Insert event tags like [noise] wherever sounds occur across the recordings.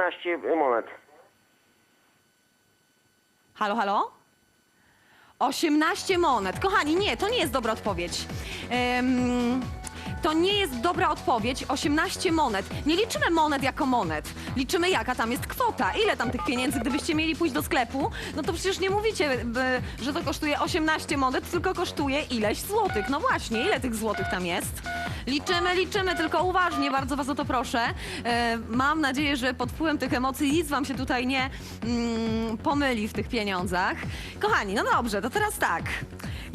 18 monet. Halo, halo? 18 monet. Kochani, nie, to nie jest dobra odpowiedź. Em, to nie jest dobra odpowiedź. 18 monet. Nie liczymy monet jako monet. Liczymy jaka tam jest kwota. Ile tam tych pieniędzy, gdybyście mieli pójść do sklepu, no to przecież nie mówicie, by, że to kosztuje 18 monet, tylko kosztuje ileś złotych. No właśnie, ile tych złotych tam jest? Liczymy, liczymy, tylko uważnie, bardzo was o to proszę. E, mam nadzieję, że pod wpływem tych emocji nic wam się tutaj nie mm, pomyli w tych pieniądzach. Kochani, no dobrze, to teraz tak.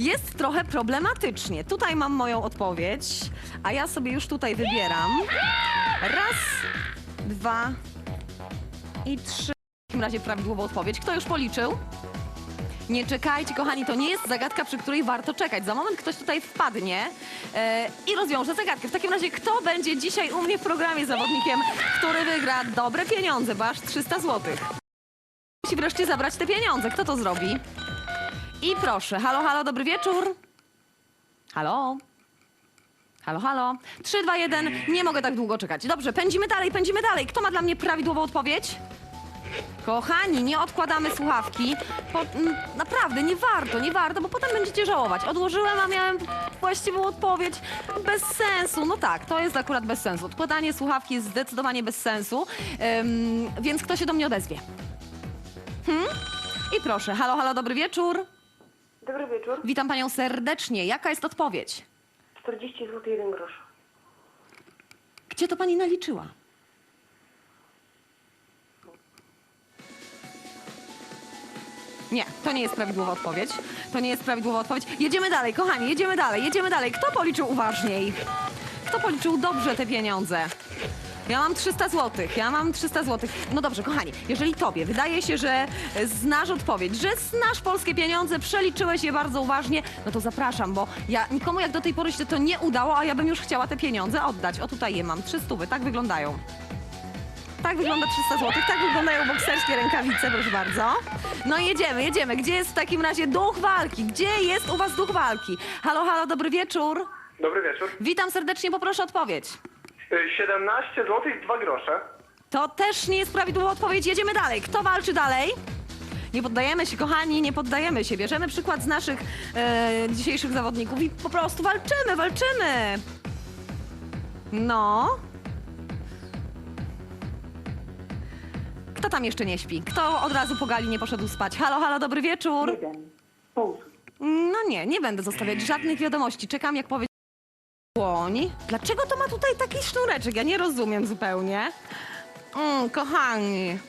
Jest trochę problematycznie. Tutaj mam moją odpowiedź, a ja sobie już tutaj wybieram. Raz, dwa i trzy. W takim razie prawidłową odpowiedź. Kto już policzył? Nie czekajcie, kochani, to nie jest zagadka, przy której warto czekać. Za moment ktoś tutaj wpadnie e, i rozwiąże zagadkę. W takim razie, kto będzie dzisiaj u mnie w programie zawodnikiem, który wygra dobre pieniądze, bo aż 300 zł? Musi wreszcie zabrać te pieniądze. Kto to zrobi? I proszę, halo, halo, dobry wieczór. Halo? Halo, halo. 3, 2, 1. Nie mogę tak długo czekać. Dobrze, pędzimy dalej, pędzimy dalej. Kto ma dla mnie prawidłową odpowiedź? Kochani, nie odkładamy słuchawki. Po, m, naprawdę, nie warto, nie warto, bo potem będziecie żałować. Odłożyłem, a miałem właściwą odpowiedź. Bez sensu. No tak, to jest akurat bez sensu. Odkładanie słuchawki jest zdecydowanie bez sensu. Ym, więc kto się do mnie odezwie? Hmm? I proszę, halo, halo, dobry wieczór. Dobry wieczór. Witam panią serdecznie. Jaka jest odpowiedź? 40 zł 1 grosz. Gdzie to pani naliczyła? Nie, to nie jest prawidłowa odpowiedź. To nie jest prawidłowa odpowiedź. Jedziemy dalej, kochani, jedziemy dalej, jedziemy dalej. Kto policzył uważniej? Kto policzył dobrze te pieniądze? Ja mam 300 zł, ja mam 300 zł. No dobrze, kochani, jeżeli tobie wydaje się, że znasz odpowiedź, że znasz polskie pieniądze, przeliczyłeś je bardzo uważnie, no to zapraszam, bo ja nikomu jak do tej pory się to nie udało, a ja bym już chciała te pieniądze oddać. O tutaj je mam, 300, tak wyglądają. Tak wygląda 300 zł, tak wyglądają bokserskie rękawice, proszę bardzo. No jedziemy, jedziemy. Gdzie jest w takim razie duch walki? Gdzie jest u was duch walki? Halo, halo, dobry wieczór. Dobry wieczór. Witam serdecznie, poproszę odpowiedź. Y, 17 zł i 2 grosze. To też nie jest prawidłowa odpowiedź. Jedziemy dalej. Kto walczy dalej? Nie poddajemy się, kochani, nie poddajemy się. Bierzemy przykład z naszych e, dzisiejszych zawodników i po prostu walczymy, walczymy. No. Kto tam jeszcze nie śpi? Kto od razu po gali nie poszedł spać? Halo, halo, dobry wieczór. Jeden. Pół. No nie, nie będę zostawiać żadnych wiadomości. Czekam, jak powie dłoń. Dlaczego to ma tutaj taki sznureczek? Ja nie rozumiem zupełnie. Mm, kochani.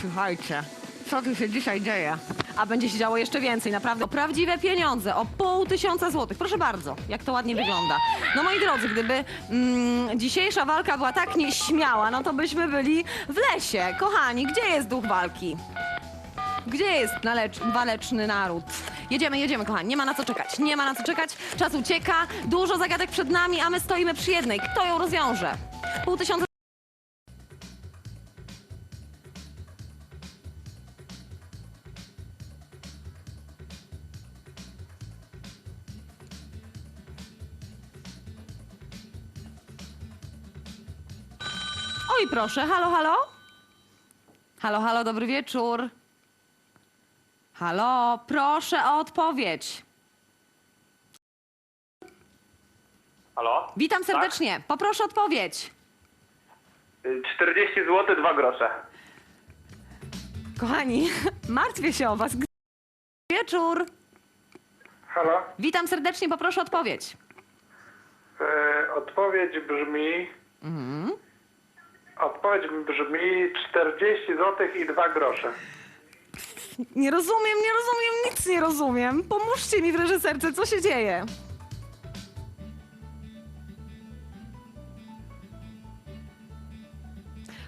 Słuchajcie, co tu się dzisiaj dzieje? A będzie się działo jeszcze więcej, naprawdę. O prawdziwe pieniądze, o pół tysiąca złotych. Proszę bardzo, jak to ładnie wygląda. No moi drodzy, gdyby mm, dzisiejsza walka była tak nieśmiała, no to byśmy byli w lesie. Kochani, gdzie jest duch walki? Gdzie jest nalecz, waleczny naród? Jedziemy, jedziemy, kochani. Nie ma na co czekać. Nie ma na co czekać. Czas ucieka. Dużo zagadek przed nami, a my stoimy przy jednej. Kto ją rozwiąże? Pół tysiąca. Oj, proszę. Halo, halo? Halo, halo, dobry wieczór. Halo, proszę o odpowiedź. Halo? Witam serdecznie. Poproszę odpowiedź. Y, 40 zł 2 grosze. Kochani, [laughs] martwię się o was. G- Wieczór. Halo? Witam serdecznie, poproszę odpowiedź. Y, odpowiedź brzmi... Odpowiedź brzmi 40 zł i 2 grosze. Nie rozumiem, nie rozumiem, nic nie rozumiem. Pomóżcie mi w reżyserce, co się dzieje?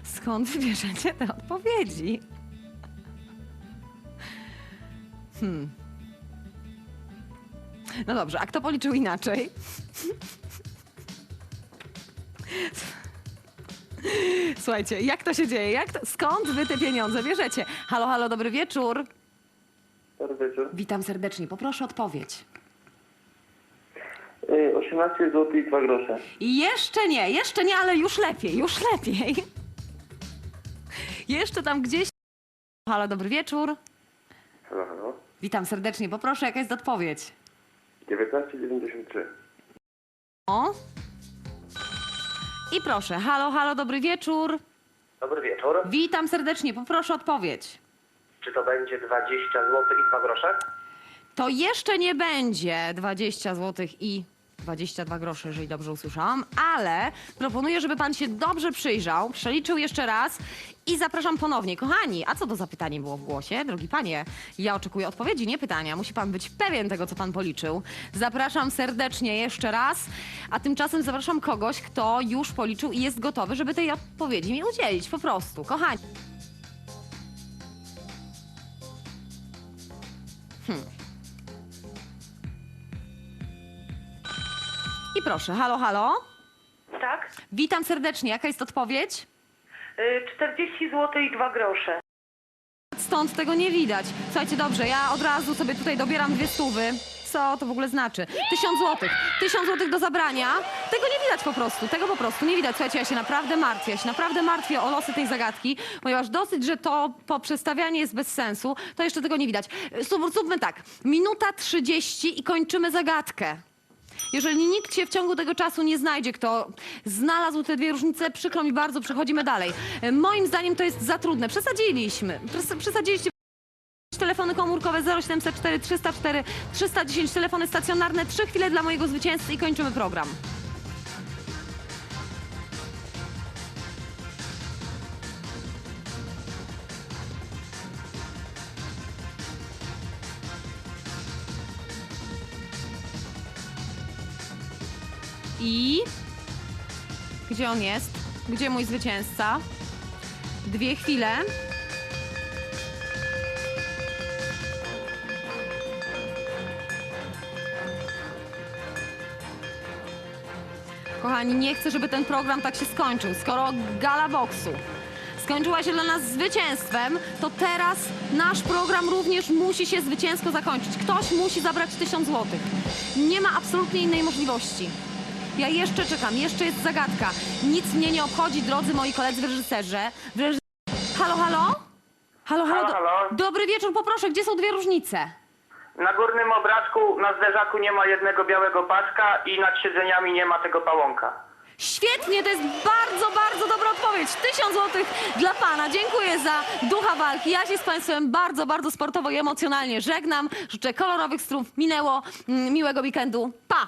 Skąd wybierzecie te odpowiedzi? Hmm. No dobrze, a kto policzył inaczej? Słuchajcie, jak to się dzieje? Jak to, skąd wy te pieniądze bierzecie? Halo, halo, dobry wieczór. Dobry wieczór. Witam serdecznie, poproszę odpowiedź. Y, 18 zł i 2 grosze. Jeszcze nie, jeszcze nie, ale już lepiej, już lepiej. [laughs] Jeszcze tam gdzieś. Halo, dobry wieczór. Halo, halo. Witam serdecznie. Poproszę, jaka jest odpowiedź? 1993. O. I proszę, halo, halo, dobry wieczór. Dobry wieczór. Witam serdecznie, poproszę odpowiedź. Czy to będzie 20 zł i 2 grosze? To jeszcze nie będzie 20 zł i 22 grosze, jeżeli dobrze usłyszałam, ale proponuję, żeby pan się dobrze przyjrzał, przeliczył jeszcze raz i zapraszam ponownie. Kochani, a co to za pytanie było w głosie? Drogi panie, ja oczekuję odpowiedzi, nie pytania. Musi pan być pewien tego, co pan policzył. Zapraszam serdecznie jeszcze raz, a tymczasem zapraszam kogoś, kto już policzył i jest gotowy, żeby tej odpowiedzi mi udzielić. Po prostu, kochani. I proszę, halo, halo. Tak? Witam serdecznie. Jaka jest odpowiedź? Y, 40 zł i 2 grosze. Stąd tego nie widać. Słuchajcie, dobrze, ja od razu sobie tutaj dobieram dwie stówy. Co to w ogóle znaczy? Tysiąc złotych. Tysiąc złotych do zabrania. Tego nie widać po prostu. Tego po prostu nie widać. Słuchajcie, ja się naprawdę martwię. Ja się naprawdę martwię o losy tej zagadki, ponieważ dosyć, że to poprzestawianie jest bez sensu, to jeszcze tego nie widać. Zrób- Zróbmy tak. Minuta trzydzieści i kończymy zagadkę. Jeżeli nikt się w ciągu tego czasu nie znajdzie, kto znalazł te dwie różnice, przykro mi bardzo, przechodzimy dalej. E, Moim zdaniem to jest za trudne. Przesadziliśmy. Przes- Przesadziliście. Telefony komórkowe 0704 304 310, telefony stacjonarne. Trzy chwile dla mojego zwycięzcy i kończymy program. I gdzie on jest? Gdzie mój zwycięzca? Dwie chwile. Kochani, nie chcę, żeby ten program tak się skończył. Skoro gala boksu skończyła się dla nas zwycięstwem, to teraz nasz program również musi się zwycięsko zakończyć. Ktoś musi zabrać tysiąc złotych. Nie ma absolutnie innej możliwości. Ja jeszcze czekam, jeszcze jest zagadka. Nic mnie nie obchodzi, drodzy moi koledzy w reżyserze. W. Halo, halo? Halo, halo. Halo, halo. Dobry wieczór, poproszę, gdzie są dwie różnice? Na górnym obrazku na zderzaku nie ma jednego białego paska i nad siedzeniami nie ma tego pałąka. Świetnie, to jest bardzo, bardzo dobra odpowiedź. Tysiąc złotych dla pana. Dziękuję za ducha walki. Ja się z państwem bardzo, bardzo sportowo i emocjonalnie żegnam. Życzę kolorowych strów. Minęło. Mm, Miłego weekendu. Pa!